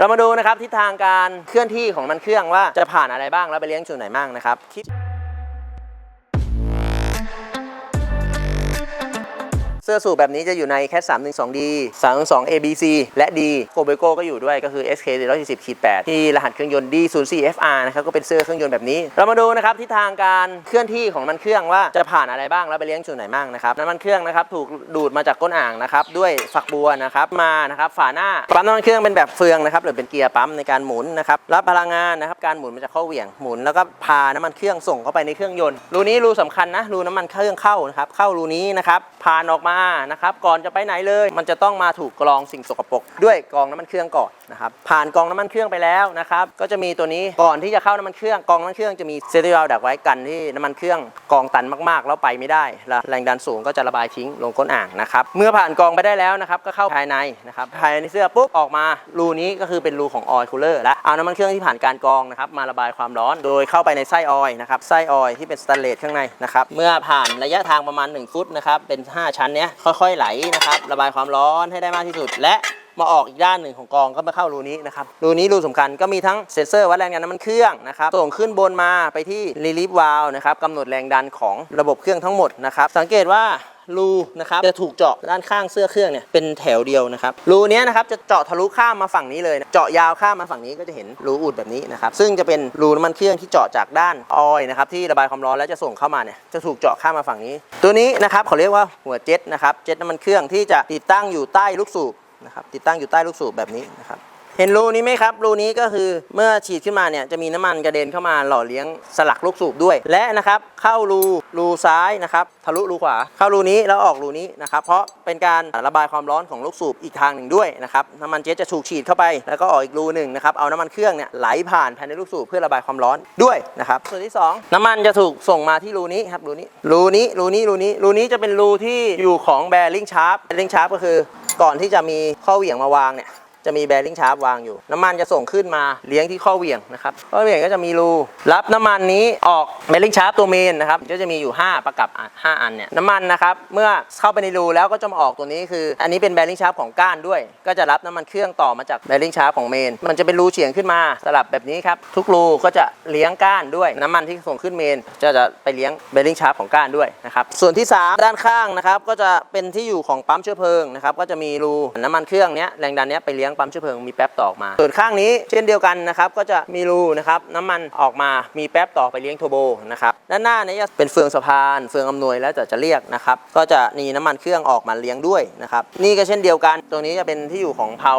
เรามาดูนะครับทิศทางการเคลื่อนที่ของมันเครื่องว่าจะผ่านอะไรบ้างแล้วไปเลี้ยงจุดไหนบ้างนะครับ สื้อสูบแบบนี้จะอยู่ในแคท 312D 312 ABC และ D โกเบโกก็อยู่ด้วยก็คือ SK 140ขีด8ที่รหัสเครื่องยนต์ D04FR นะครับก็เป็นเสื้อเครื่องยนต์แบบนี้ เรามาดูนะครับทิศทางการเคลื่อนที่ของน้ำมันเครื่องว่าจะผ่านอะไรบ้างแล้วไปเลี้ยงจุดไหนบ้างนะครับน้ำมันเครื่องนะครับถูกดูดมาจากก้นอ่างนะครับด้วยฝักบัวนะครับมานะครับฝาหน้าปั๊มน้ำมันเครื่องเป็นแบบเฟืองนะครับหรือเป็นเกียร์ปั๊มในการหมุนนะครับรับพลังงานนะครับการหมุนมาจากข้อเหวี่ยงหมุนแล้วก็พาน้ำมันเครื่องส่งเข้าไปในเครื่องยนต์รูนี้รูสำคัญนะรูน้ำมันเครื่องเข้านะครับเข้ารูนี้นะครับผ่านออกมานะครับก่อนจะไปไหนเลย มันจะต้องมาถูกกรองสิ่งสกปรกด้วยกรองน้ำมันเครื่องก่อน นะครับผ่านกองน้ำมันเครื่องไปแล้วนะครับก็จะมีตัวนี้ก่อนที่จะเข้าน้ำมันเครื่องกองน้ำมันเครื่องจะมีเซติวาลดักไว้กันที่น้ำมันเครื่องกองตันมากๆ แล้วไปไม่ได้แล้วแรงดันสูงก็จะระบายทิ้งลงก้นอ่างนะครับเมื่อผ่านกองไปได้แล้วนะครับก็เข้าภายในนะครับภายในเสื้อปุ๊บออกมารูนี้ก็คือเป็นรูของออยล์คูลเลอร์และเอาน้ำมันเครื่องที่ผ่านการกรองนะครับมาระบายความร้อน โดยเข้าไปในไส้ออยล์นะครับไส้ออยล์ที่เป็นสแตนเลสข้างในนะครับเมื่อผ่านระยะทางประมาณ 1 ฟุตนะครับเป็น 5 ชั้นเนี้ยค่อยๆไหลนะครับระบายความร้อนให้ได้มากที่สุดและ มาออกอีกด้านหนึ่งของกองก็มาเข้ารูนี้นะครับรูนี้รูสำคัญก็มีทั้งเซ็นเซอร์วัดแรงดันน้ำมันเครื่องนะครับส่งขึ้นบนมาไปที่รีลีฟวาล์นะครับกำหนดแรงดันของระบบเครื่องทั้งหมดนะครับสังเกตว่ารูนะครับจะถูกเจาะด้านข้างเสื้อเครื่องเนี่ยเป็นแถวเดียวนะครับรูนี้นะครับจะเจาะทะลุข้ามมาฝั่งนี้เลยนะเจาะยาวข้ามมาฝั่งนี้ก็จะเห็นรูอุดแบบนี้นะครับซึ่งจะเป็นรูน้ำมันเครื่องที่เจาะจากด้านออยนะครับที่ระบายความร้อนแล้วจะส่งเข้ามาเนี่ยจะถูกเจาะข้ามมาฝั่งนี้ ตัวนี้นะครับเขาเรียกว่าหัวเจ็ตนะครับเจ็ตน้ำมันเครื่องที่จะติดตั้งอยู่ใต้ลูกสูบ นะครับติดตั้งอยู่ใต้ลูกสูบแบบนี้นะครับเห็นรูนี้ไหมครับ รูนี้ก็คือเมื่อฉีดขึ้นมาเนี่ยจะมีน้ำมันกระเด็นเข้ามาหล่อเลี้ยงสลักลูกสูบด้วย และนะครับเข้ารูรูซ้ายนะครับทะลุรูขวา เข้ารูนี้แล้วออกรูนี้นะครับเพราะเป็นการระบายความร้อนของลูกสูบอีกทางหนึ่งด้วยนะครับน้ำมันเจ็ตจะถูกฉีดเข้าไป แล้วก็ออกอีกรูหนึ่งนะครับเอาน้ำมันเครื่องเนี่ยไหลผ่านภายในลูกสูบเพื่อระบายความร้อนด้วยนะครับส่วนที่สองน้ำมันจะถูกส่งมาที่รูนี้ครับรูนี้รูนี้รูนี้รูนี้รูนี้จะเป็นรูที่อยู่ของแบริ่งชาร์ปแบริ่งชาร์ปก็คือ ก่อนที่จะมีข้อเหวี่ยงมาวางเนี่ย จะมีแบริ่งชาร์ปวางอยู่ น้ำมันจะส่งขึ้นมาเลี้ยงที่ข้อเหวี่ยงนะครับข้อเหวี่ยงก็จะมีรูรับน้ำมันนี้ออกแบริ่งชาร์ปตัวเมนนะครับก็จะมีอยู่ 5 ประกับ5อันเนี่ยน้ำมันนะครับเมื่อเข้าไปในรูแล้วก็จะมาออกตัวนี้คือ อันนี้เป็นแบริ่งชาร์ปของก้านด้วย ก็จะรับน้ำมันเครื่องต่อมาจากแบริ่งชาร์ปของเมน มันจะเป็นรูเฉียงขึ้นมาสลับแบบนี้ครับทุกรูก็จะเลี้ยงก้านด้วย น้ำมันที่ส่งขึ้นเมนจะจะไปเลี้ยงแบริ่งชาร์ปของก้านด้วยนะครับส่วนที่ 3 ด้านข้างนะครับก็จะเป็นที่อยู่ของปั๊มเชื้อเพลิงนะครับก็จะมีรูน้ำมันเครื่องเนี้ยแรงดันเนี้ยไปเลี้ยงปั๊มเชื้อเพลิงมีแป๊บต่อออกมาส่วนข้างนี้เช่นเดียวกันนะครับก็จะมีรูนะครับน้ำมันออกมามีแป๊บต่อไปเลี้ยงโทโบนะครับด้านหน้าเนี้จะเป็นเฟืองสะพานเฟืองอำนวยแล้วแต่จะเรียกนะครับก็จะมีน้ำมันเครื่องออกมาเลี้ยงด้วยนะครับนี่ก็เช่นเดียวกัน ตรงนี้จะเป็นที่อยู่ของเพา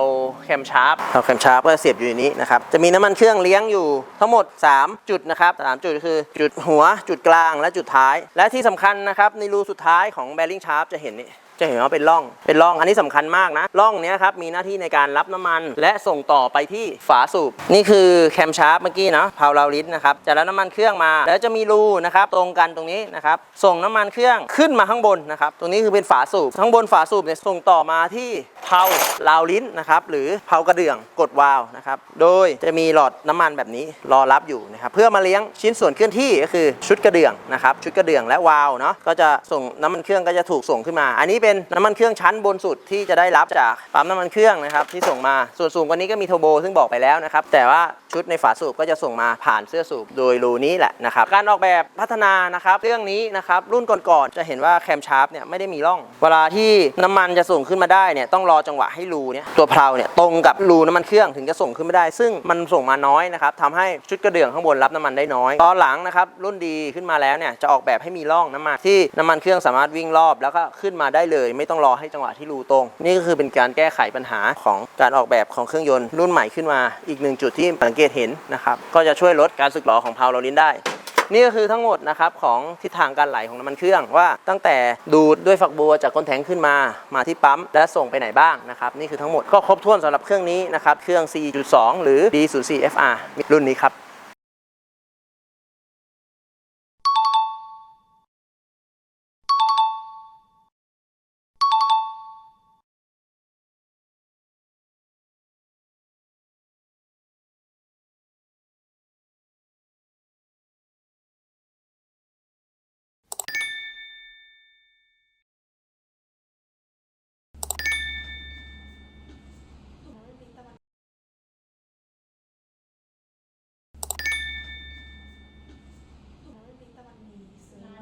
แคมชาร์ปเพาแคมชาร์ปก็เสียบอยู่ในนี้นะครับจะมีน้ำมันเครื่องเลี้ยงอยู่ทั้งหมด 3 จุดนะครับสามจุดคือจุดหัวจุดกลางและจุดท้าย และที่สำคัญนะครับในรูสุดท้ายของแบริ่งชาร์ปจะเห็นนี่ จะเห็นว่าเป็นร่อง เป็นร่อง อันนี้สำคัญมากนะ ร่องเนี้ยครับ มีหน้าที่ในการรับน้ำมัน และส่งต่อไปที่ฝาสูบ นี่คือแคมชาร์ปเมื่อกี้นะพาวลาลิสนะครับ จะรับน้ำมันเครื่องมา แล้วจะมีรูนะครับ ตรงกันตรงนี้นะครับ ส่งน้ำมันเครื่องขึ้นมาข้างบนนะครับ ตรงนี้คือเป็นฝาสูบ ข้างบนฝาสูบเนี่ยส่งต่อมาที่เพาลาวลิ้นนะครับหรือเพากระเดื่องกดวาล์วนะครับโดยจะมีหลอดน้ำมันแบบนี้รอรับอยู่นะครับเพื่อมาเลี้ยงชิ้นส่วนเคลื่อนที่ก็คือชุดกระเดื่องนะครับชุดกระเดื่องและวาล์วเนาะก็จะส่งน้ำมันเครื่องก็จะถูกส่งขึ้นมา อันนี้เป็นน้ำมันเครื่องชั้นบนสุดที่จะได้รับจากปั๊มน้ำมันเครื่องนะครับที่ส่งมาส่วนสูงกว่านี้ก็มีโทโบซึ่งบอกไปแล้วนะครับแต่ว่าชุดในฝาสูบก็จะส่งมาผ่านเสื้อสูบโดยรูนี้แหละนะครับการออกแบบพัฒนานะครับเรื่องนี้นะครับรุ่นก่อนๆจะเห็นว่าแคมชาร์ปเนี่ยไม่ได้มีร่อง เวลาที่น้ำมันจะส่งขึ้นมาได้เนี่ยต้องรอจังหวะให้รูเนี่ยตัวเพลาเนี่ยตรงกับรูน้ำมันเครื่องถึงจะส่งขึ้นไม่ได้ ซึ่งมันส่งมาน้อยนะครับทำให้ชุดกระเดื่องข้างบนรับน้ำมันได้น้อย ตอนหลังนะครับรุ่นดีขึ้นมาแล้วเนี่ยจะออกแบบให้มีร่องน้ำมันที่น้ำมันเครื่องสามารถวิ่งรอบแล้วก็ขึ้นมาได้เลยไม่ต้องรอให้จังหวะที่รูตรง นี่ก็คือเป็นการแก้ไขปัญหาของการออกแบบของเครื่องยนต์รุ่นใหม่ขึ้นมาอีกหนึ่งจุดที่สังเกตเห็นนะครับก็จะช่วยลดการสึกหรอของเพลาเรลินได้นี่ก็คือทั้งหมดนะครับของทิศทางการไหลของน้ำมันเครื่องว่าตั้งแต่ดูดด้วยฝักบัวจากก้นแทงขึ้นมา มาที่ปั๊มและส่งไปไหนบ้างนะครับนี่คือทั้งหมดก็ครบถ้วนสำหรับเครื่องนี้นะครับเครื่อง4.2หรือ D04FR รุ่นนี้ครับ